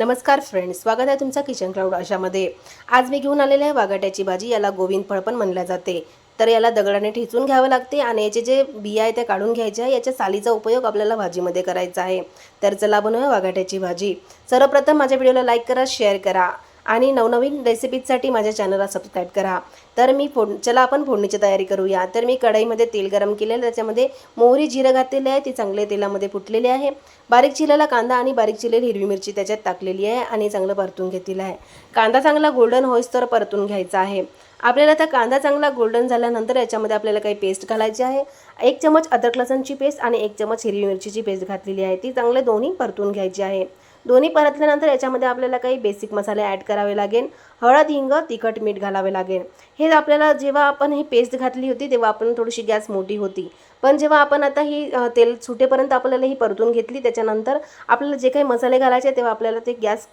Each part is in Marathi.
नमस्कार फ्रेंड्स स्वागत आहे तुमचा किचन क्लाउड अशामध्ये. आज मी घेऊन आलेले आहे वागाट्याची भाजी याला गोविंद फळ पण म्हणल्या जाते. तर याला दगडाने ठेचून घ्यावं लागते आणि याचे जे बिया आहे ते काढून घ्यायचे आहे. याच्या सालीचा उपयोग आपल्याला भाजीमध्ये करायचा आहे. तर चला बनवूया वागाट्याची भाजी. सर्वप्रथम माझ्या व्हिडिओला लाईक करा शेअर करा. आणि नवनवीन रेसिपीजसाठी माझ्या चॅनलला सबस्क्राईब करा. तर मी फोड चला आपण फोडणीची तयारी करूया. तर मी कढईमध्ये तेल गरम केलेलं त्याच्यामध्ये मोहरी जिरं घातलेलं आहे. ती चांगले तेलामध्ये फुटलेली आहे. बारीक चिरलेला कांदा आणि बारीक चिरलेली हिरवी मिरची त्याच्यात टाकलेली आहे आणि चांगलं परतून घेतलेलं आहे. कांदा चांगला गोल्डन होईस तर परतून घ्यायचा आहे. आपल्याला आता कांदा चांगला गोल्डन झाल्यानंतर याच्यामध्ये आपल्याला काही पेस्ट घालायची आहे. एक चमच अद्रक लसणची पेस्ट आणि एक चमच हिरवी मिरचीची पेस्ट घातलेली आहे. ती चांगले दोन्ही परतून घ्यायची आहे. दोन्ही परतल्यानंतर याच्यामध्ये आपल्याला काही बेसिक मसाले ॲड करावे लागेल हळद हिंग तिखट मीठ घालावे लागेल हे आपल्याला जेव्हा आपण ही पेस्ट घातली होती तेव्हा आपण थोडीशी गॅस मोठी होती. पण जेव्हा आपण आता ही तेल सुटेपर्यंत आपल्याला ही परतून घेतली त्याच्यानंतर आपल्याला जे काही मसाले घालायचे तेव्हा आपल्याला ते गॅस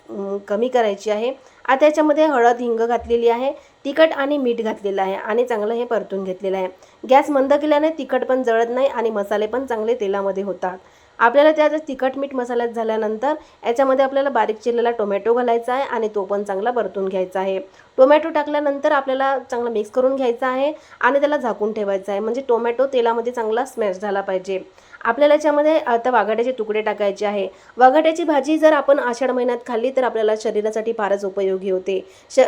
कमी करायची आहे. आता याच्यामध्ये हळद हिंग घातलेली आहे तिखट आणि मीठ घातलेलं आहे आणि चांगलं हे परतून घेतलेलं आहे. गॅस मंद केल्याने तिखट पण जळत नाही आणि मसाले पण चांगले तेलामध्ये होतात. आपल्याला त्या तिखट मीठ मसाल्यात झाल्यानंतर याच्यामध्ये आपल्याला बारीक चिरलेला टोमॅटो घालायचा आहे आणि तो पण चांगला परतून घ्यायचा आहे. टोमॅटो टाकल्यानंतर आपल्याला चांगला मिक्स करून घ्यायचा आहे आणि त्याला झाकून ठेवायचं आहे. म्हणजे टोमॅटो तेलामध्ये चांगला स्मॅश झाला पाहिजे. आपल्याला याच्यामध्ये आता वाघाट्याचे तुकडे टाकायचे आहे. वाघाट्याची भाजी जर आपण आषाढ महिन्यात खाल्ली तर आपल्याला शरीरासाठी फारच उपयोगी होते. श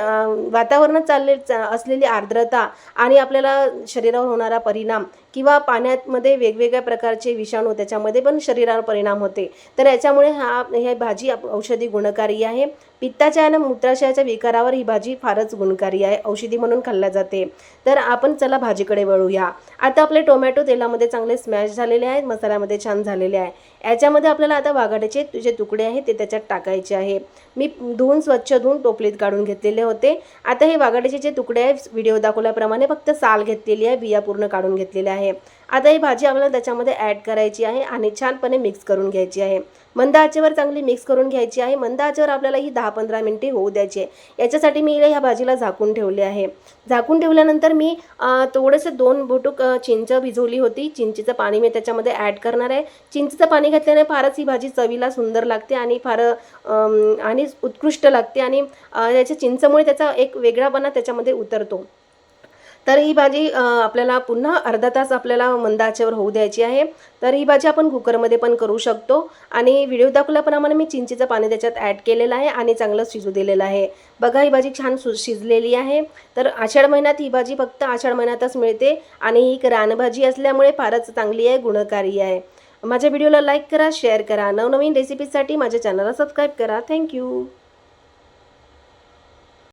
वातावरणात चालले असलेली आर्द्रता आणि आपल्याला शरीरावर होणारा परिणाम किंवा पाण्यामध्ये वेगवेगळ्या प्रकारचे विषाणू त्याच्यामध्ये पण शरीरावर परिणाम होते. तर याच्यामुळे हा ही भाजी औषधी गुणकारी आहे. पित्ताच्या आणि मूत्राशयाच्या विकारावर ही भाजी फार फारच गुणकारी आहे. औषधी म्हणून खाल्ल्या जाते. तर आपण चला भाजीकडे वळूया. आता आपले टोमॅटो तेलामध्ये चांगले स्मॅश झालेले आहेत. मसाल्यामध्ये छान झालेले आहे. याच्यामध्ये आपल्याला आता वाघाड्याचे जे तुकडे आहेत ते त्याच्यात टाकायचे आहे. मी धुवून स्वच्छ धुवून टोपलीत काढून घेतलेले होते. आता हे वाघाड्याचे जे तुकडे आहेत व्हिडिओ दाखवल्याप्रमाणे फक्त साल घेतलेली आहे बिया पूर्ण काढून घेतलेल्या आहे. आता ही भाजी आपल्याला त्याच्यामध्ये ॲड करायची आहे आणि छानपणे मिक्स करून घ्यायची आहे. मंद आचेवर चांगली मिक्स करून घ्यायची आहे. मंद आचेवर आपल्याला ही दहा पंधरा मिनटे होऊ द्यायची. आहे याच्यासाठी मी ह्या भाजीला झाकून ठेवले आहे. झाकून ठेवल्यानंतर मी थोडंसं दोन बोटूक चिंच भिजवली होती. चिंचेचं पाणी मी त्याच्यामध्ये ॲड करणार आहे. चिंचेचं पाणी घातल्याने फारच ही भाजी चवीला सुंदर लागते आणि फार आणि उत्कृष्ट लागते आणि त्याच्या चिंचमुळे त्याचा एक वेगळापणा त्याच्यामध्ये उतरतो. तर ही भाजी आपल्याला पुन्हा अर्धा तास आपल्याला मंद आचेवर होऊ द्यायची आहे. तर ही भाजी आपण कुकरमध्ये पण करू शकतो. आणि व्हिडिओ दाखवल्याप्रमाणे मी चिंचेचं पाणी त्याच्यात ॲड केलेलं आहे आणि चांगलं शिजू दिलेलं आहे. बघा ही भाजी छान सु शिजलेली आहे. तर आषाढ महिन्यात ही भाजी फक्त आषाढ महिन्यातच मिळते आणि ही एक रानभाजी असल्यामुळे फारच चांगली आहे गुणकारी आहे. माझ्या व्हिडिओला लाईक करा शेअर करा. नवनवीन रेसिपीजसाठी माझ्या चॅनलला सबस्क्राईब करा. थँक्यू.